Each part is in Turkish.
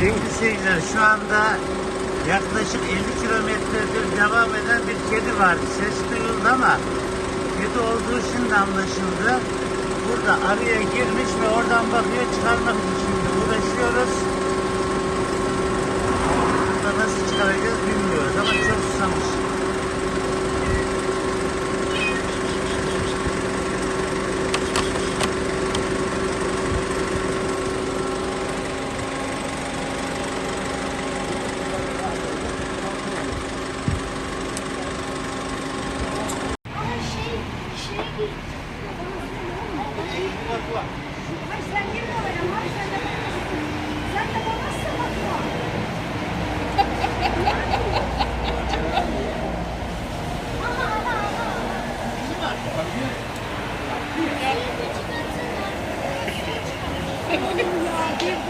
Sevgili seyirciler şu anda yaklaşık 50 kilometredir devam eden bir kedi var. Ses duyuldu ama kedi olduğu şimdi anlaşıldı. Burada araya girmiş ve oradan bakıyor çıkarmak için şimdi uğraşıyoruz. Burada nasıl çıkaracağız bilmiyoruz ama çok susamış. Ama şey, şey gir. Hayır sen girme oraya. Hayır sen de babasın. Sen de babasın bakma.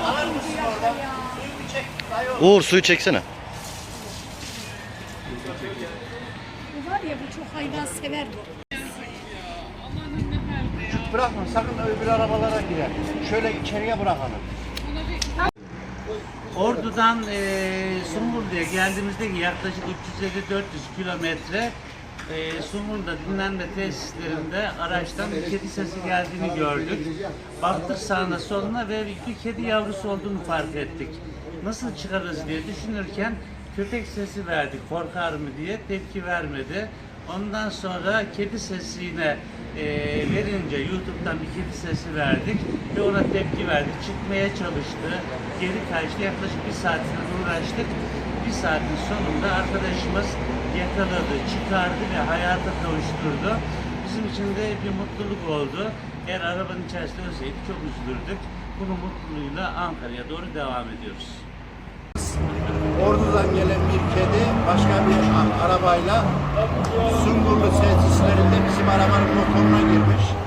Ama Uğur suyu çeksene. Bu var ya bu çok hayvan sever bu. Bırakma sakın öbür arabalara girer. Şöyle içeriye bırakalım. Ordu'dan eee Sungurlu'ya geldiğimizde yaklaşık 350-400 kilometre eee Sungurlu'da dinlenme tesislerinde araçtan kedi sesi geldiğini gördük. Baktık sağına soluna ve bir kedi yavrusu olduğunu fark ettik. Nasıl çıkarız diye düşünürken köpek sesi verdik korkar mı diye tepki vermedi. Ondan sonra kedi sesine eee, verince YouTube'dan bir kedi sesi verdik ve ona tepki verdik. Çıkmaya çalıştı. Geri kaçtı. Yaklaşık bir saatine uğraştık. Bir saatin sonunda arkadaşımız yakaladı, çıkardı ve hayata kavuşturdu. Bizim için de bir mutluluk oldu. Eğer arabanın içerisinde ölseydi çok üzülürdük. Bunun mutluluğuyla Ankara'ya doğru devam ediyoruz. Ordu'dan gelen bir kedi başka bir a- arabayla Sungurlu tesislerinde bizim arabanın motoruna girmiş.